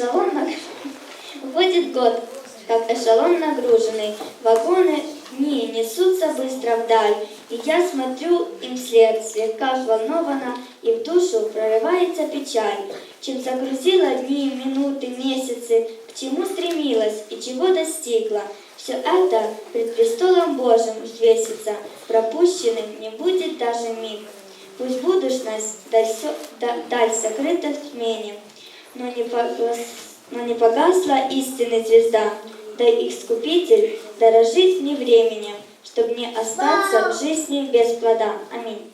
Эшелон наг- Уходит год, как эшелон нагруженный. Вагоны дни несутся быстро вдаль. И я смотрю им вслед, слегка взволнована, и в душу прорывается печаль. Чем загрузила дни, минуты, месяцы, к чему стремилась и чего достигла. Все это пред престолом Божьим взвесится, пропущенным не будет даже миг. Пусть будущность даль, даль сокрыта в тьмене, но не, погас, но не погасла истинная звезда, да искупитель дорожит мне временем, чтобы не остаться в жизни без плода. Аминь.